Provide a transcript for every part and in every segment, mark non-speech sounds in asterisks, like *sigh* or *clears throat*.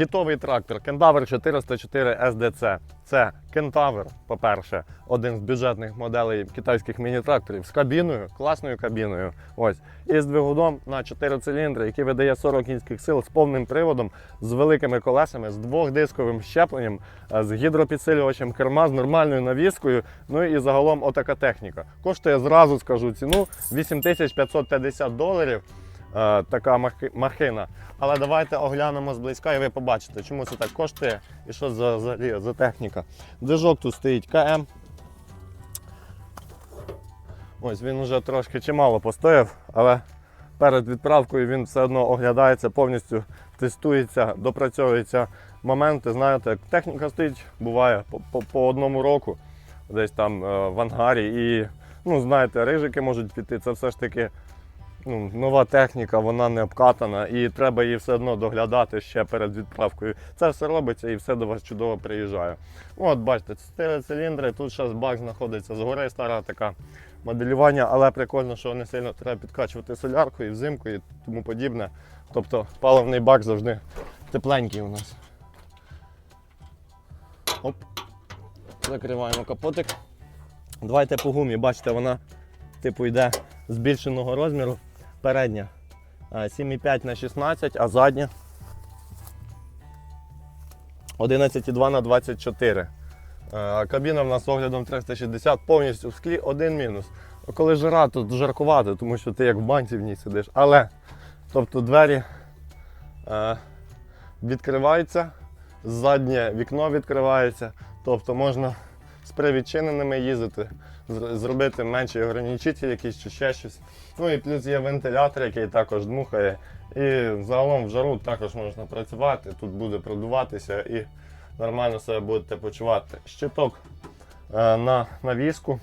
Хітовий трактор Кентавр 404 SDC. Це Кентавр, по-перше, один з бюджетних моделей китайських міні-тракторів з кабіною, класною кабіною. Ось. І з двигуном на 4 циліндри, який видає 40 кінських сил з повним приводом, з великими колесами, з двохдисковим щепленням, е, з гідропідсилювачем керма, з нормальною навіскою. Ну і загалом отака техніка. Коштує зразу скажу ціну 8550 доларів. Е, Така махи- махина. Але давайте оглянемо зблизька і ви побачите, чому це так коштує і що за, за, за техніка. Движок тут стоїть КМ. Ось він вже трошки чимало постояв, але перед відправкою він все одно оглядається, повністю тестується, допрацьовуються моменти. Знаєте, техніка стоїть, буває по одному року, десь там е, в ангарі. І, ну, знаєте, рижики можуть піти. Це все ж таки ну, нова техніка, вона не обкатана, і треба її все одно доглядати ще перед відправкою. Це все робиться і все до вас чудово приїжджає. От бачите, 4 циліндри, тут зараз бак знаходиться згори, стара така моделювання, але прикольно, що не сильно треба підкачувати солярку і взимку і тому подібне. Тобто паливний бак завжди тепленький у нас. Оп. Закриваємо капотик. Давайте по гумі, бачите, вона типу йде збільшеного розміру. Передня 7,5 на 16, а задня 11,2 на 24. Е, Кабіна в нас оглядом 360, повністю в склі один мінус. Коли жара, то жаркувати, тому що ти як в банці в ній сидиш. Але тобто двері е, відкриваються, заднє вікно відкривається, тобто можна з привідчиненими їздити, зробити менший ограничитель якийсь чи ще щось. Ну і плюс є вентилятор, який також дмухає. І загалом в жару також можна працювати, тут буде продуватися і нормально себе будете почувати. Щиток е, на навіску,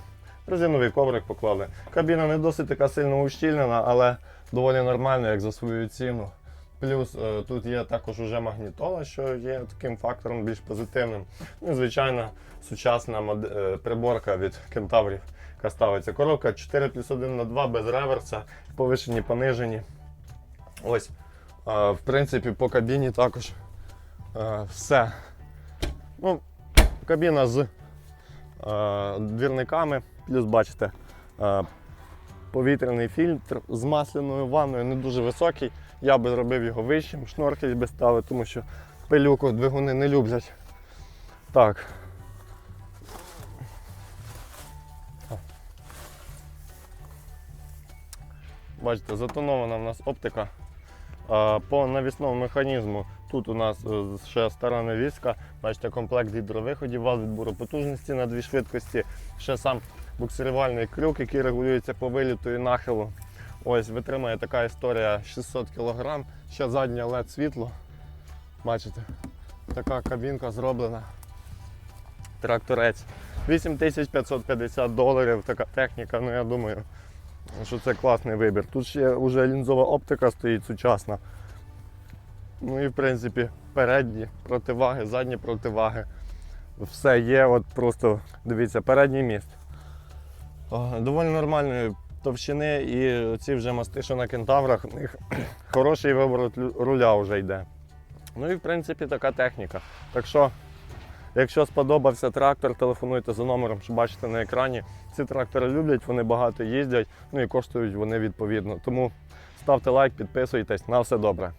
резиновий коврик поклали. Кабіна не досить така сильно ущільнена, але доволі нормально, як за свою ціну. Плюс е, тут є також уже магнітола, що є таким фактором більш позитивним. Ну, звичайно, сучасна мод- е, приборка від кентаврів, яка ставиться. Коробка 4 плюс 1 на 2 без реверса, повишені, понижені. Ось, е, в принципі, по кабіні також все. Ну, кабіна з двірниками, плюс бачите, повітряний фільтр з масляною ванною, не дуже високий. Я би зробив його вищим, шноркель би ставив, тому що пилюку двигуни не люблять. Так. Бачите, затонована в нас оптика. По навісному механізму тут у нас е, ще стара навіска. Бачите, комплект гідровиходів, вал відбору потужності на дві швидкості. Ще сам буксирувальний крюк, який регулюється по виліту і нахилу. Ось витримає така історія 600 кг. Ще заднє LED світло. Бачите, така кабінка зроблена. Тракторець. 8550 доларів така техніка, ну я думаю, що це класний вибір. Тут ще вже лінзова оптика стоїть сучасна. Ну і в принципі передні противаги, задні противаги. Все є, от просто дивіться, передній міст. Доволі нормальної товщини і ці вже мости, що на кентаврах, у них *clears throat* хороший вибор руля вже йде. Ну і в принципі така техніка. Так що, якщо сподобався трактор, телефонуйте за номером, що бачите на екрані. Ці трактори люблять, вони багато їздять, ну і коштують вони відповідно. Тому ставте лайк, підписуйтесь, на все добре.